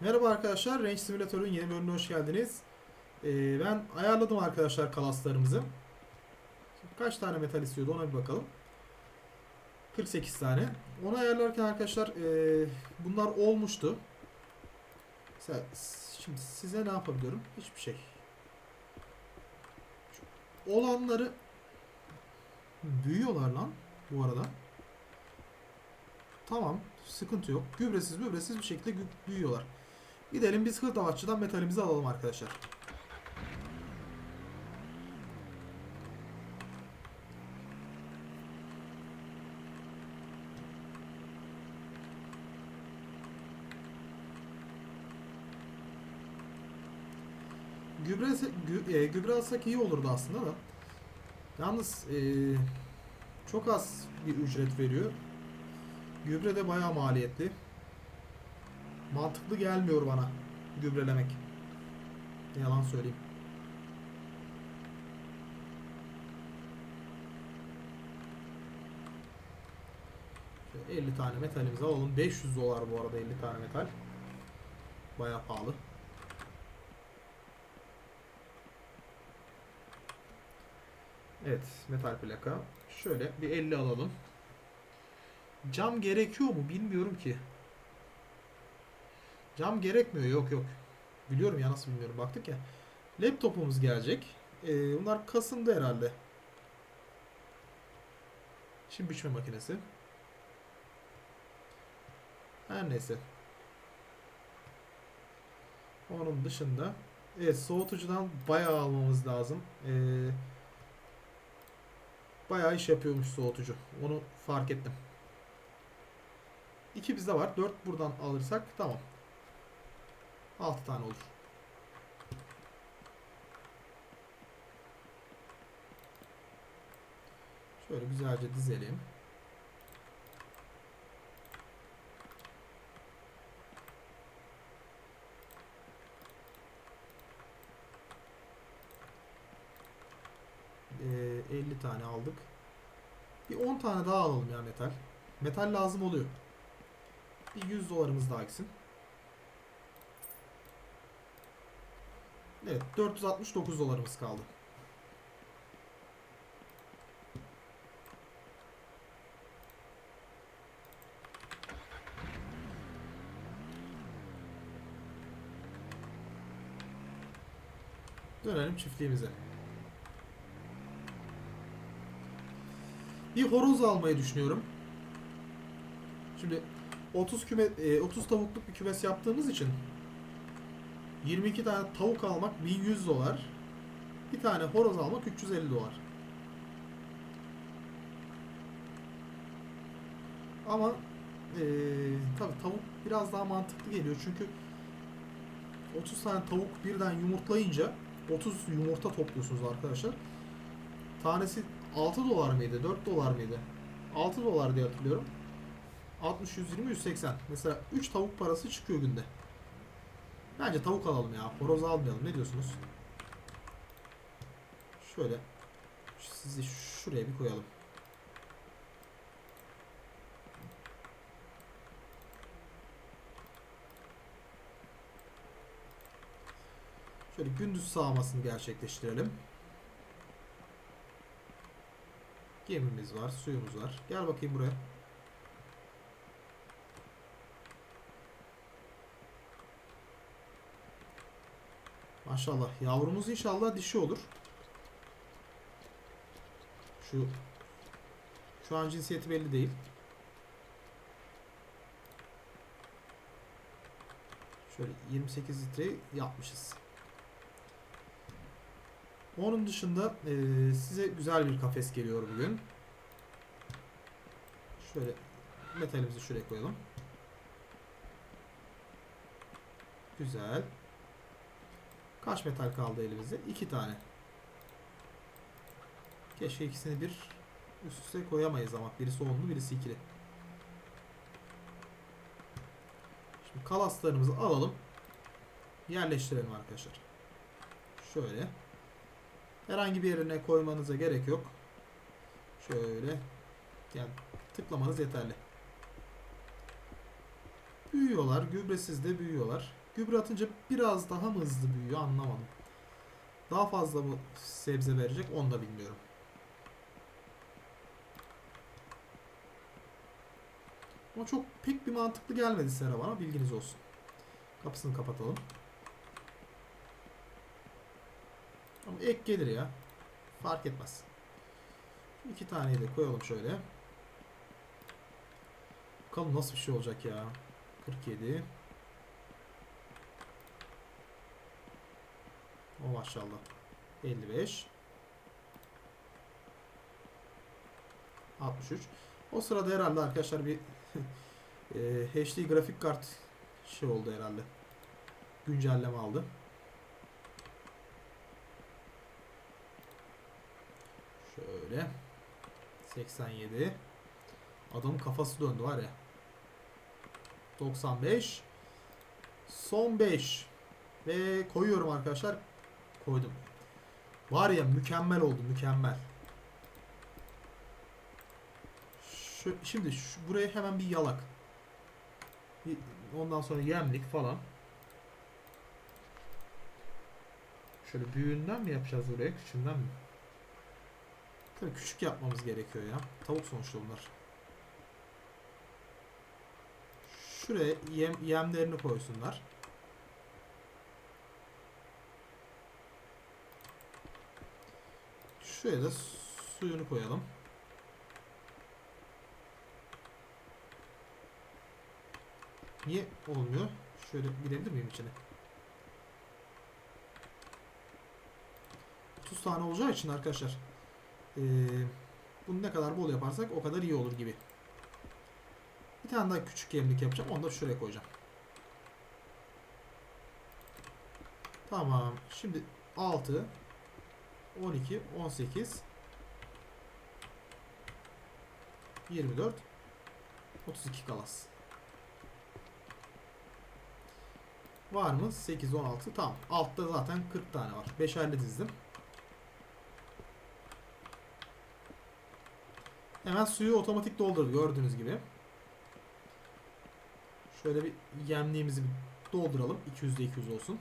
Merhaba arkadaşlar, Range Simulator'un yeni bölümüne hoş geldiniz. Ee, ben ayarladım arkadaşlar kalaslarımızı. Kaç tane metal istiyordu ona bir bakalım. 48 tane. Onu ayarlarken arkadaşlar ee, bunlar olmuştu. Mesela, şimdi size ne yapabiliyorum? Hiçbir şey. Şu olanları büyüyorlar lan bu arada. Tamam. Sıkıntı yok. Gübresiz gübresiz bir şekilde büyüyorlar. Gidelim biz hırdavatçıdan metalimizi alalım arkadaşlar. Gübre, gü, e, gübre alsak iyi olurdu aslında da. Yalnız e, çok az bir ücret veriyor. Gübre de bayağı maliyetli. Mantıklı gelmiyor bana gübrelemek. Yalan söyleyeyim. Şöyle 50 tane metalimizi alalım. 500 dolar bu arada 50 tane metal. Bayağı pahalı. Evet, metal plaka. Şöyle bir 50 alalım. Cam gerekiyor mu bilmiyorum ki. Cam gerekmiyor. Yok yok. Biliyorum ya nasıl bilmiyorum. Baktık ya. Laptopumuz gelecek. Ee, bunlar Kasım'da herhalde. Şimdi biçme makinesi. Her neyse. Onun dışında evet soğutucudan bayağı almamız lazım. Ee, bayağı iş yapıyormuş soğutucu. Onu fark ettim. İki bizde var. Dört buradan alırsak tamam. 6 tane olur. Şöyle güzelce dizelim. Ee, 50 tane aldık. Bir 10 tane daha alalım ya metal. Metal lazım oluyor. Bir 100 dolarımız daha gitsin. Evet 469 dolarımız kaldı. Dönelim çiftliğimize. Bir horoz almayı düşünüyorum. Şimdi 30 küme e, 30 tavukluk bir kümes yaptığımız için 22 tane tavuk almak 1100 dolar. Bir tane horoz almak 350 dolar. Ama eee tabi tavuk biraz daha mantıklı geliyor çünkü 30 tane tavuk birden yumurtlayınca 30 yumurta topluyorsunuz arkadaşlar. Tanesi 6 dolar mıydı? 4 dolar mıydı? 6 dolar diye hatırlıyorum. 60, 120, 180. Mesela 3 tavuk parası çıkıyor günde. Bence tavuk alalım ya. Horoz almayalım. Ne diyorsunuz? Şöyle sizi şuraya bir koyalım. Şöyle gündüz sağmasını gerçekleştirelim. Gemimiz var, suyumuz var. Gel bakayım buraya. Maşallah. Yavrumuz inşallah dişi olur. Şu şu an cinsiyeti belli değil. Şöyle 28 litre yapmışız. Onun dışında eee, size güzel bir kafes geliyor bugün. Şöyle metalimizi şuraya koyalım. Güzel. Kaç metal kaldı elimizde? İki tane. Keşke ikisini bir üst üste koyamayız ama. Birisi onlu birisi ikili. Şimdi kalaslarımızı alalım. Yerleştirelim arkadaşlar. Şöyle. Herhangi bir yerine koymanıza gerek yok. Şöyle. Yani tıklamanız yeterli. Büyüyorlar. Gübresiz de büyüyorlar. Gübre atınca biraz daha mı hızlı büyüyor anlamadım. Daha fazla mı sebze verecek onu da bilmiyorum. Ama çok pek bir mantıklı gelmedi Sera bana bilginiz olsun. Kapısını kapatalım. Ama ek gelir ya. Fark etmez. İki taneyi de koyalım şöyle. Bakalım nasıl bir şey olacak ya. 47. O maşallah. 55. 63. O sırada herhalde arkadaşlar bir e, HD grafik kart şey oldu herhalde. Güncelleme aldı. Şöyle. 87. Adamın kafası döndü var ya. 95. Son 5. Ve koyuyorum arkadaşlar. Koydum. Var ya mükemmel oldu mükemmel. Şu, şimdi şu, buraya hemen bir yalak. Ondan sonra yemlik falan. Şöyle büyüğünden mi yapacağız buraya küçüğünden mi? Tabii küçük yapmamız gerekiyor ya. Tavuk sonuçta bunlar. Şuraya yem, yemlerini koysunlar. Da suyunu koyalım. Niye olmuyor? Şöyle girebilir miyim içine? 30 tane olacağı için arkadaşlar ee, bunu ne kadar bol yaparsak o kadar iyi olur gibi. Bir tane daha küçük yemlik yapacağım. Onu da şuraya koyacağım. Tamam. Şimdi 6 12 18 24 32 kalas. Var mı? 8 16 tamam. Altta zaten 40 tane var. 5'erli dizdim. Hemen suyu otomatik doldurdu gördüğünüz gibi. Şöyle bir yemliğimizi bir dolduralım. 200'de 200 olsun.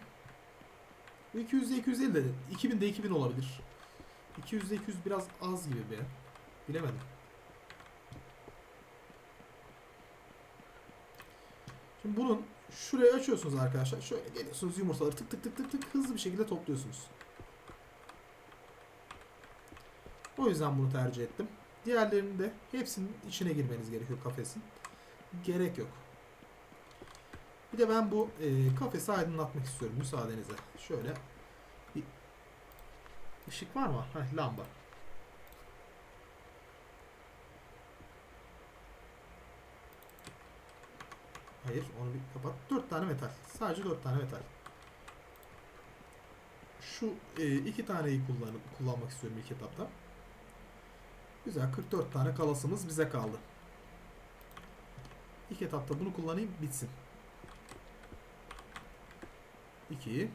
Bu 200'de 200 değil de 2000'de 2000 olabilir. 200'de 200 biraz az gibi be. Bilemedim. Şimdi bunun şuraya açıyorsunuz arkadaşlar. Şöyle geliyorsunuz yumurtaları tık tık tık tık tık hızlı bir şekilde topluyorsunuz. O yüzden bunu tercih ettim. Diğerlerinin de hepsinin içine girmeniz gerekiyor kafesin. Gerek yok. Bir de ben bu e, kafesi aydınlatmak istiyorum müsaadenizle. Şöyle ışık var mı? Heh, lamba. Hayır onu bir kapat. 4 tane metal. Sadece 4 tane metal. Şu e, iki taneyi kullanıp kullanmak istiyorum ilk etapta. Güzel 44 tane kalasımız bize kaldı. İlk etapta bunu kullanayım bitsin. 2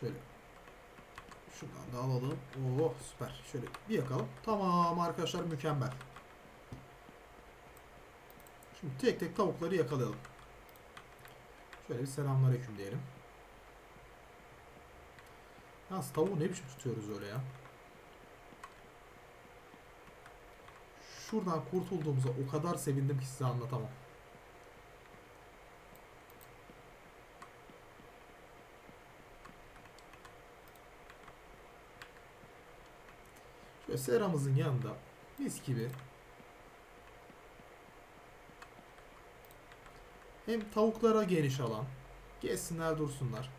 Şöyle Şundan da alalım. Oh süper. Şöyle bir yakalım. Tamam arkadaşlar mükemmel. Şimdi tek tek tavukları yakalayalım. Şöyle bir selamünaleyküm diyelim. Yalnız tavuğu ne biçim tutuyoruz öyle ya. Şuradan kurtulduğumuza o kadar sevindim ki size anlatamam. Şöyle seramızın yanında mis gibi hem tavuklara geniş alan gezsinler dursunlar.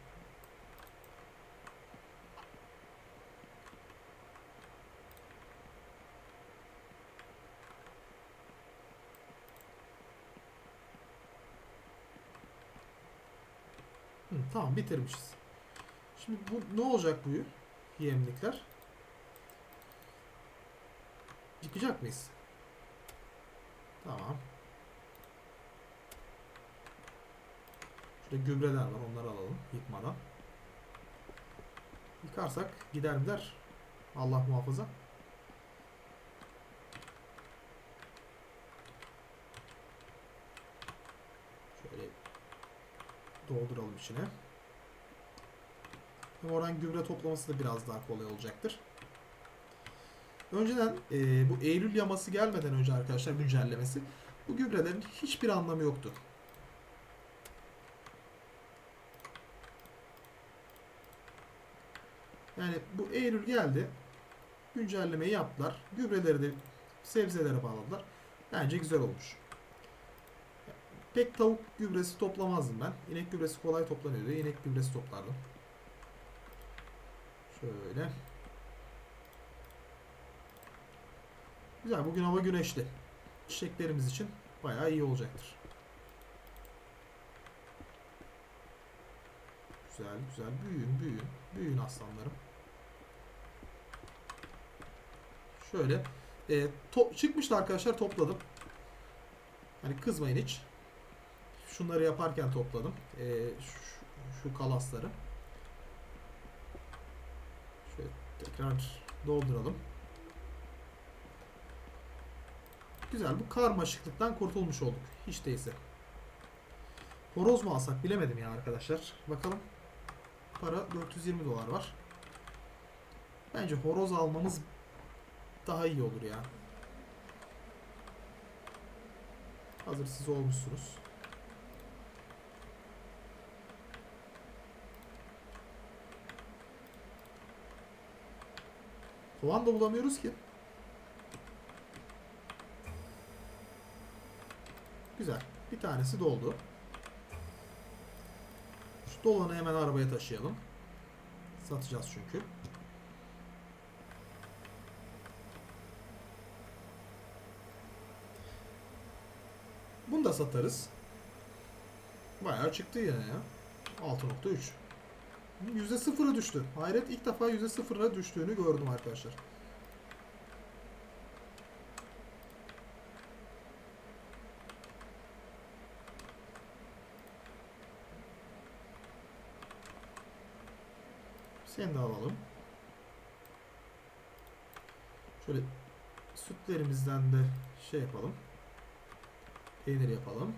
Hı, tamam bitirmişiz. Şimdi bu ne olacak bu yemlikler? Yıkacak mıyız? Tamam. Şurada gübreler var onları alalım yıkmadan. Yıkarsak gider gider. Allah muhafaza. Şöyle dolduralım içine. Oradan gübre toplaması da biraz daha kolay olacaktır. Önceden e, bu Eylül yaması gelmeden önce arkadaşlar güncellemesi bu gübrelerin hiçbir anlamı yoktu. Yani bu Eylül geldi. Güncellemeyi yaptılar. Gübreleri de sebzelere bağladılar. Bence güzel olmuş. Pek tavuk gübresi toplamazdım ben. İnek gübresi kolay toplanıyor diye inek gübresi toplardım. Şöyle. Güzel. Bugün hava güneşli. Çiçeklerimiz için bayağı iyi olacaktır. Güzel güzel. Büyüyün büyüyün. Büyüyün aslanlarım. Şöyle. E, to- çıkmıştı arkadaşlar topladım. Hani kızmayın hiç. Şunları yaparken topladım. E, şu, şu kalasları. Şöyle tekrar dolduralım. Güzel. Bu karmaşıklıktan kurtulmuş olduk. Hiç değilse. Horoz mu alsak bilemedim ya arkadaşlar. Bakalım. Para 420 dolar var. Bence horoz almamız daha iyi olur ya. Hazır siz olmuşsunuz. Kovan da bulamıyoruz ki. Güzel. Bir tanesi doldu. Şu dolanı hemen arabaya taşıyalım. Satacağız çünkü. Bunu da satarız. Bayağı çıktı yine ya. 6.3. Yüzde sıfıra düştü. Hayret ilk defa yüzde sıfıra düştüğünü gördüm arkadaşlar. Seni de alalım. Şöyle sütlerimizden de şey yapalım. Peynir yapalım.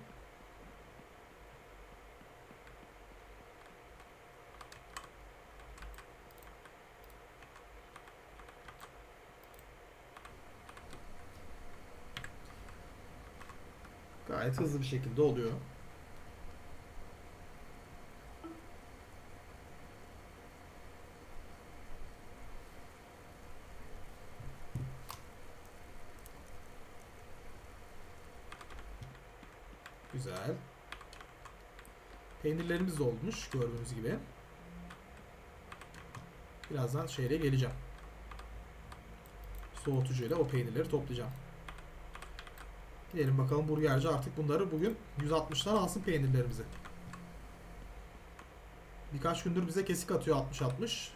Gayet hızlı bir şekilde oluyor. Güzel. Peynirlerimiz de olmuş gördüğünüz gibi. Birazdan şehre geleceğim. Soğutucuyla o peynirleri toplayacağım. Gidelim bakalım burgerci artık bunları bugün 160'tan alsın peynirlerimizi. Birkaç gündür bize kesik atıyor 60-60.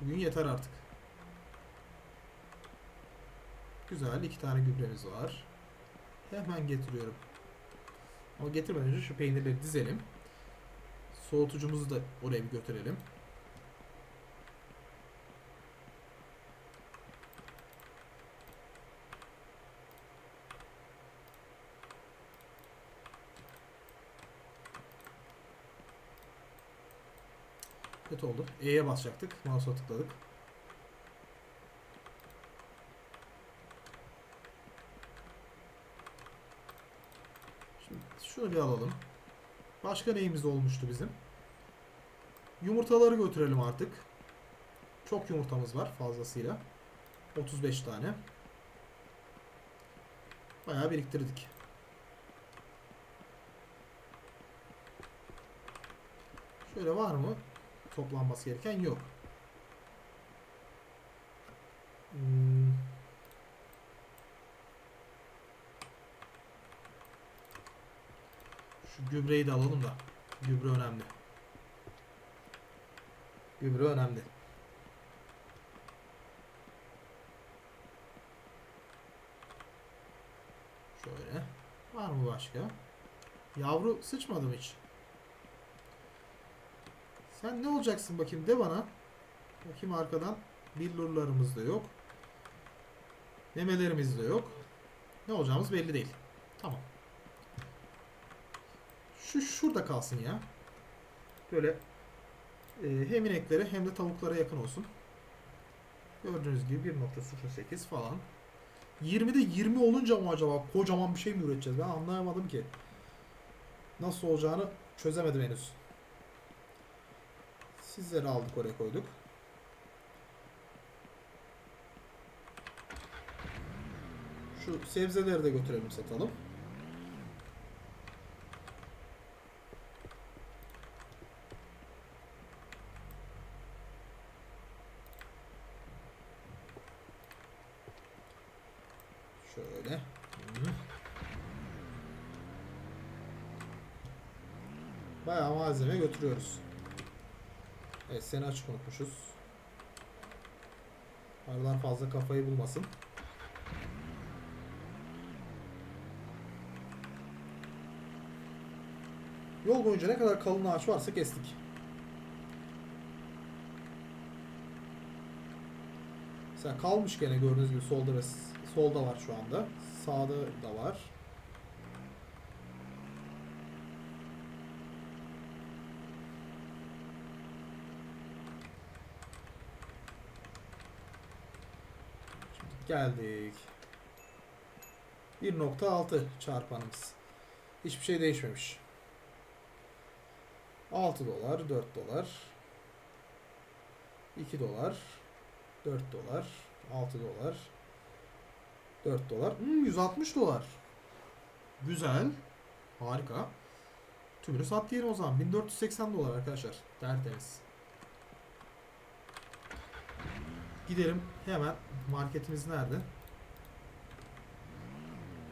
Bugün yeter artık. Güzel iki tane gübremiz var. Hemen getiriyorum. Ama getirmeden önce şu peynirleri dizelim. Soğutucumuzu da oraya bir götürelim. Kötü oldu. E'ye basacaktık. Mouse'a tıkladık. Şimdi şunu bir alalım. Başka neyimiz olmuştu bizim? Yumurtaları götürelim artık. Çok yumurtamız var fazlasıyla. 35 tane. Bayağı biriktirdik. Şöyle var mı? Toplanması gereken yok. Şu gübreyi de alalım da. Gübre önemli. Gübre önemli. Şöyle. Var mı başka? Yavru sıçmadı mı hiç? Sen ne olacaksın bakayım de bana. Bakayım arkadan. Billurlarımız da yok. Memelerimiz de yok. Ne olacağımız belli değil. Tamam. Şu şurada kalsın ya. Böyle e, hem ineklere hem de tavuklara yakın olsun. Gördüğünüz gibi 1.08 falan. 20'de 20 olunca mı acaba kocaman bir şey mi üreteceğiz? Ben anlayamadım ki. Nasıl olacağını çözemedim henüz. Sizleri aldık oraya koyduk. Şu sebzeleri de götürelim satalım. Şöyle. Hı. Bayağı götürüyoruz. Evet seni açık unutmuşuz. Aralar fazla kafayı bulmasın. Yol boyunca ne kadar kalın ağaç varsa kestik. Mesela kalmış gene gördüğünüz gibi solda ve solda var şu anda. Sağda da var. Geldik. 1.6 çarpanımız. Hiçbir şey değişmemiş. 6 dolar, 4 dolar, 2 dolar, 4 dolar, 6 dolar, 4 dolar. Hmm, 160 dolar. Güzel. Harika. Tümünü sat diyelim o zaman. 1480 dolar arkadaşlar. Tertemiz. Gidelim hemen. Marketimiz nerede?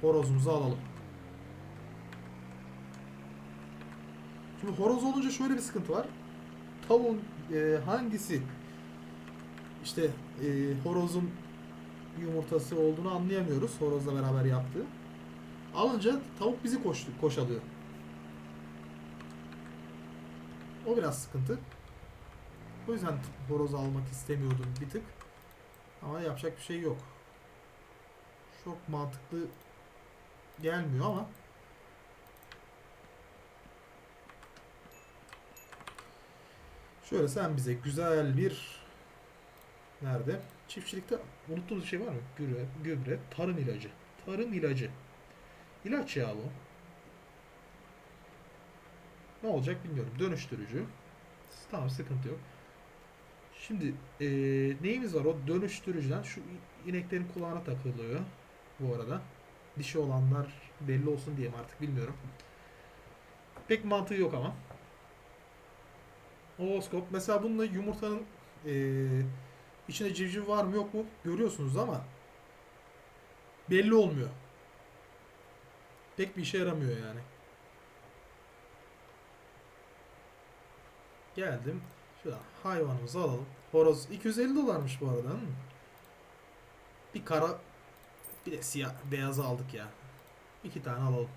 Horozumuzu alalım. Şimdi horoz olunca şöyle bir sıkıntı var. Tavuğun e, hangisi işte e, horozun yumurtası olduğunu anlayamıyoruz. Horozla beraber yaptığı. Alınca tavuk bizi koş, koşalıyor. O biraz sıkıntı. O yüzden horoz almak istemiyordum bir tık. Ama yapacak bir şey yok. Çok mantıklı gelmiyor ama Şöyle sen bize güzel bir nerede? Çiftçilikte unuttuğumuz bir şey var mı? Gübre, gübre, tarım ilacı. Tarım ilacı. İlaç ya bu. Ne olacak bilmiyorum. Dönüştürücü. Tamam sıkıntı yok. Şimdi eee, neyimiz var o dönüştürücüden? Şu ineklerin kulağına takılıyor bu arada. Dişi olanlar belli olsun diye mi artık bilmiyorum. Pek mantığı yok ama. Ovoskop. Mesela bununla yumurtanın eee, içinde civciv var mı yok mu görüyorsunuz ama belli olmuyor. Pek bir işe yaramıyor yani. Geldim. Hayvanımızı alalım. Horoz 250 dolarmış bu arada. hı? Bir kara bir de siyah beyazı aldık ya. İki tane alalım.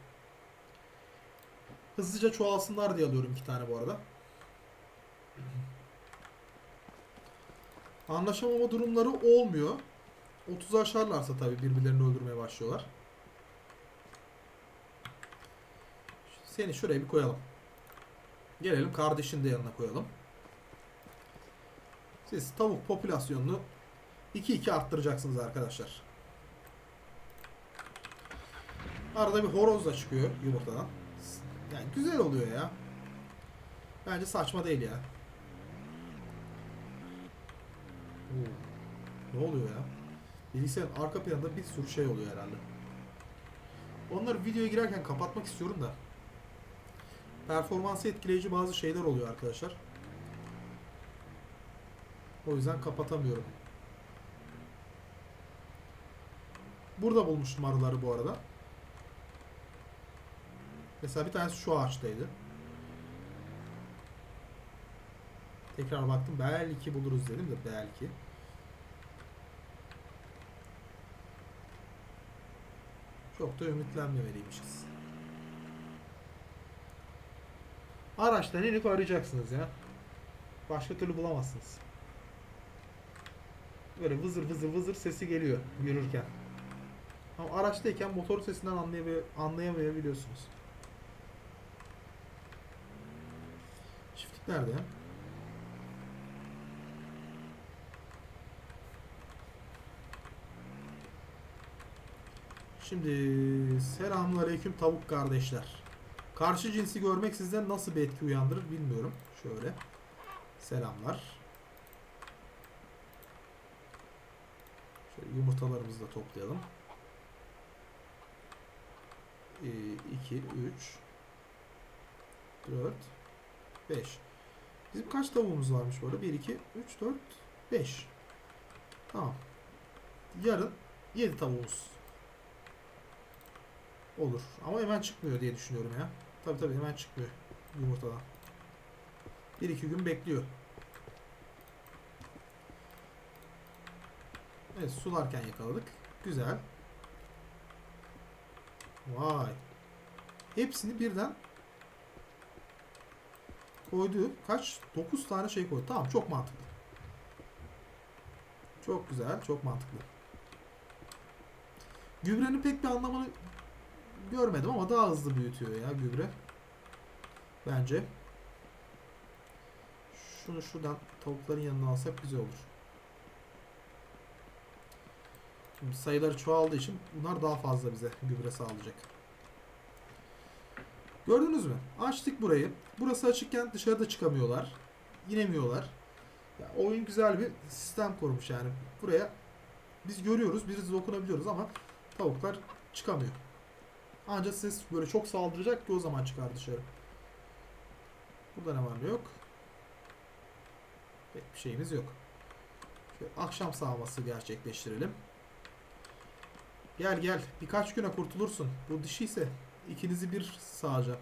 Hızlıca çoğalsınlar diye alıyorum iki tane bu arada. Anlaşamama durumları olmuyor. 30 aşarlarsa tabii birbirlerini öldürmeye başlıyorlar. Seni şuraya bir koyalım. Gelelim kardeşini de yanına koyalım. Siz tavuk popülasyonunu 2-2 arttıracaksınız arkadaşlar. Arada bir horoz da çıkıyor yumurtadan. Yani güzel oluyor ya. Bence saçma değil ya. Oo. Ne oluyor ya? Bilgisayarın arka planında bir sürü şey oluyor herhalde. Onları videoya girerken kapatmak istiyorum da. Performansı etkileyici bazı şeyler oluyor arkadaşlar. O yüzden kapatamıyorum. Burada bulmuştum arıları bu arada. Mesela bir tanesi şu ağaçtaydı. Tekrar baktım belki buluruz dedim de belki. Çok da ümitlenmemeliymişiz. Araçtan inip arayacaksınız ya. Başka türlü bulamazsınız. Böyle vızır vızır vızır sesi geliyor yürürken. Ama araçtayken motor sesinden anlayamay- anlayamayabiliyorsunuz. Nerede? Şimdi selamünaleyküm tavuk kardeşler. Karşı cinsi görmek sizden nasıl bir etki uyandırır bilmiyorum. Şöyle. Selamlar. Yumurtalarımızı da toplayalım. 2, 3, 4, 5. Bizim kaç tavuğumuz varmış böyle? 1, 2, 3, 4, 5. Tamam. Yarın 7 tavuğumuz olur. Ama hemen çıkmıyor diye düşünüyorum ya. Tabi tabi hemen çıkmıyor yumurtadan. 1-2 gün bekliyor. Evet sularken yakaladık. Güzel. Vay. Hepsini birden koydu. Kaç? 9 tane şey koydu. Tamam çok mantıklı. Çok güzel. Çok mantıklı. Gübrenin pek bir anlamını görmedim ama daha hızlı büyütüyor ya gübre. Bence. Şunu şuradan tavukların yanına alsak güzel olur. Şimdi sayıları çoğaldığı için bunlar daha fazla bize gübre sağlayacak. Gördünüz mü? Açtık burayı. Burası açıkken dışarıda çıkamıyorlar. İnemiyorlar. Ya, oyun güzel bir sistem kurmuş yani. Buraya biz görüyoruz, biz dokunabiliyoruz ama tavuklar çıkamıyor. Ancak ses böyle çok saldıracak ki o zaman çıkar dışarı. Burada ne var ne yok. Pek bir şeyimiz yok. Şöyle akşam sağlaması gerçekleştirelim. Gel gel. Birkaç güne kurtulursun. Bu dişi ise ikinizi bir sağacak.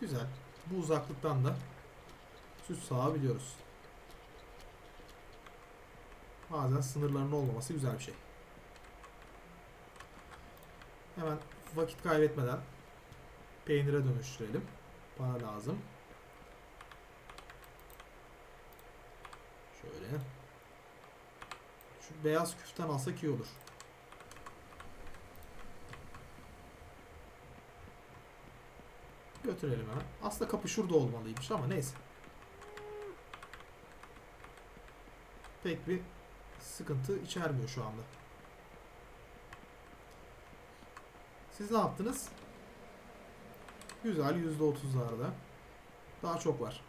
Güzel. Bu uzaklıktan da süs sağabiliyoruz. Bazen sınırların olmaması güzel bir şey. Hemen vakit kaybetmeden peynire dönüştürelim. Bana lazım. Şöyle. Şu beyaz küften alsak iyi olur. Götürelim hemen. Aslında kapı şurada olmalıymış ama neyse. Pek bir sıkıntı içermiyor şu anda. Siz ne yaptınız? Güzel %30'larda. Daha çok var.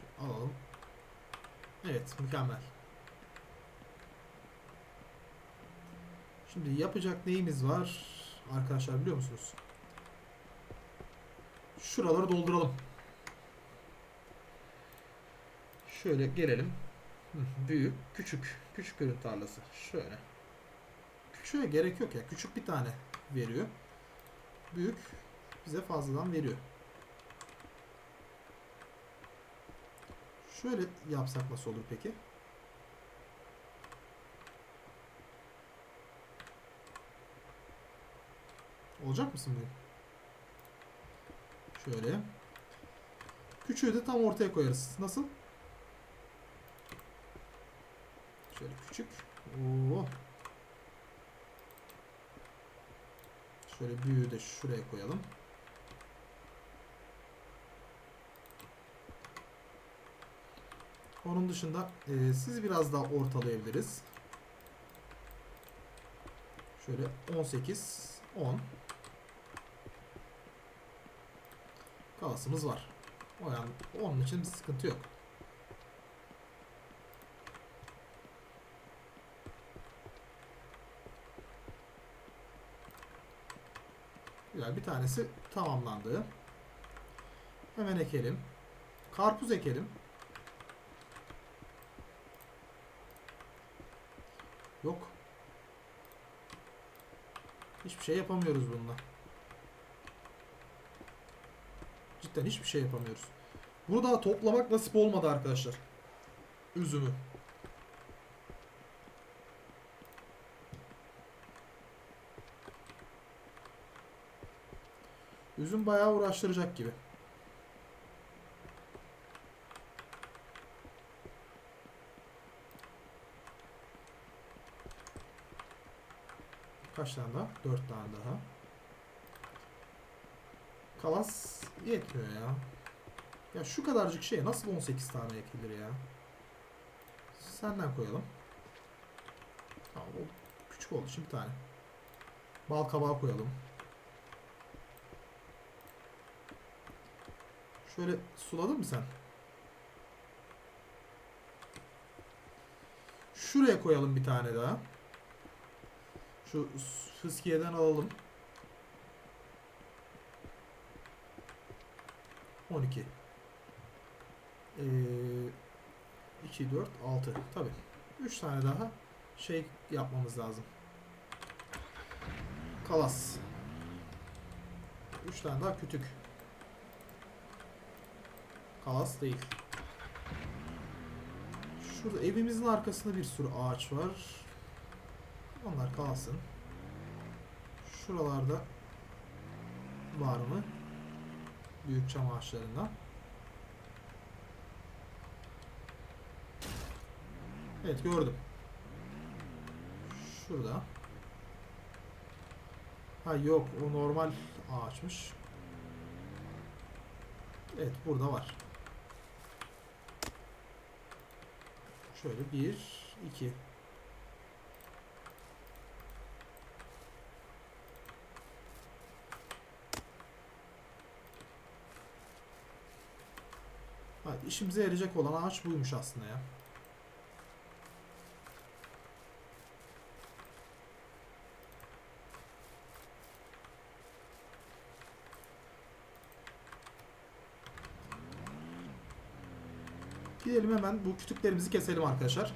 Şu alalım. Evet, mükemmel. Şimdi yapacak neyimiz var? Arkadaşlar biliyor musunuz? Şuraları dolduralım. Şöyle gelelim. Büyük, küçük. Küçük ürün tarlası. Şöyle. Küçüğe gerek yok ya. Küçük bir tane veriyor. Büyük bize fazladan veriyor. Şöyle yapsak nasıl olur peki? Olacak mısın bugün? Şöyle. Küçüğü de tam ortaya koyarız. Nasıl? Şöyle küçük. Oo. Şöyle büyüğü de şuraya koyalım. Onun dışında e, siz biraz daha ortalayabiliriz. Şöyle 18, 10. Kalasımız var. O yani onun için bir sıkıntı yok. Güzel bir tanesi tamamlandı. Hemen ekelim. Karpuz ekelim. Yok. Hiçbir şey yapamıyoruz bununla. Cidden hiçbir şey yapamıyoruz. Bunu daha toplamak nasip olmadı arkadaşlar. Üzümü. Üzüm bayağı uğraştıracak gibi. Kaç tane daha? 4 tane daha. Kalas yetmiyor ya. Ya şu kadarcık şeye nasıl 18 tane ekilir ya? Senden koyalım. Tamam o küçük oldu şimdi bir tane. Bal kabağı koyalım. Şöyle suladın mı sen? Şuraya koyalım bir tane daha. Şu fıskiyeden alalım. 12. Ee, 2, 4, 6. Tabi. 3 tane daha şey yapmamız lazım. Kalas. 3 tane daha kütük. Kalas değil. Şurada evimizin arkasında bir sürü ağaç var. Onlar kalsın. Şuralarda var mı? Büyük çam ağaçlarından. Evet gördüm. Şurada. Ha yok o normal ağaçmış. Evet burada var. Şöyle bir, iki. İşimize yarayacak olan ağaç buymuş aslında ya. Gidelim hemen bu kütüklerimizi keselim arkadaşlar.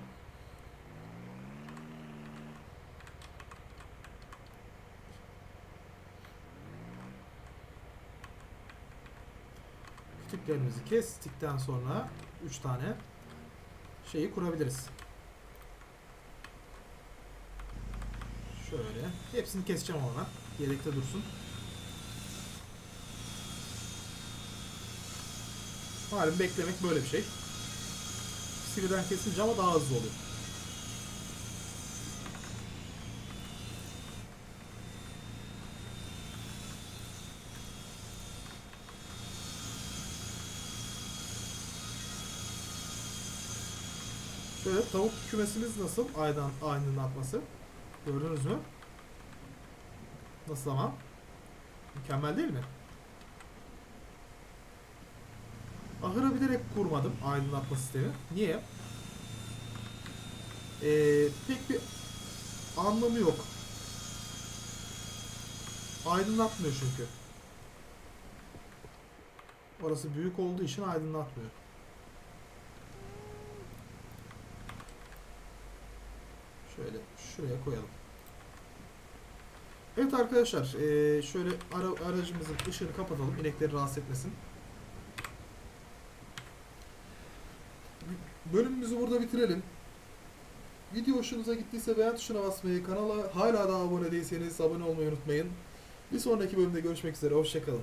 Kütüklerimizi kestikten sonra 3 tane şeyi kurabiliriz. Şöyle. Hepsini keseceğim ama ben. Yedekte dursun. Malum beklemek böyle bir şey. İkisi birden kesince ama daha hızlı oluyor. Şöyle tavuk kümesimiz nasıl? Aydan aydınlatması. Gördünüz mü? Nasıl ama? Mükemmel değil mi? Ahıra bilerek kurmadım aydınlatma sistemi. Niye? Ee, pek bir anlamı yok. Aydınlatmıyor çünkü. Orası büyük olduğu için aydınlatmıyor. Şöyle şuraya koyalım. Evet arkadaşlar, ee, şöyle ara, aracımızın ışığını kapatalım, inekleri rahatsız etmesin. Bölümümüzü burada bitirelim. Video hoşunuza gittiyse beğen tuşuna basmayı, kanala hala daha abone değilseniz abone olmayı unutmayın. Bir sonraki bölümde görüşmek üzere, hoşçakalın.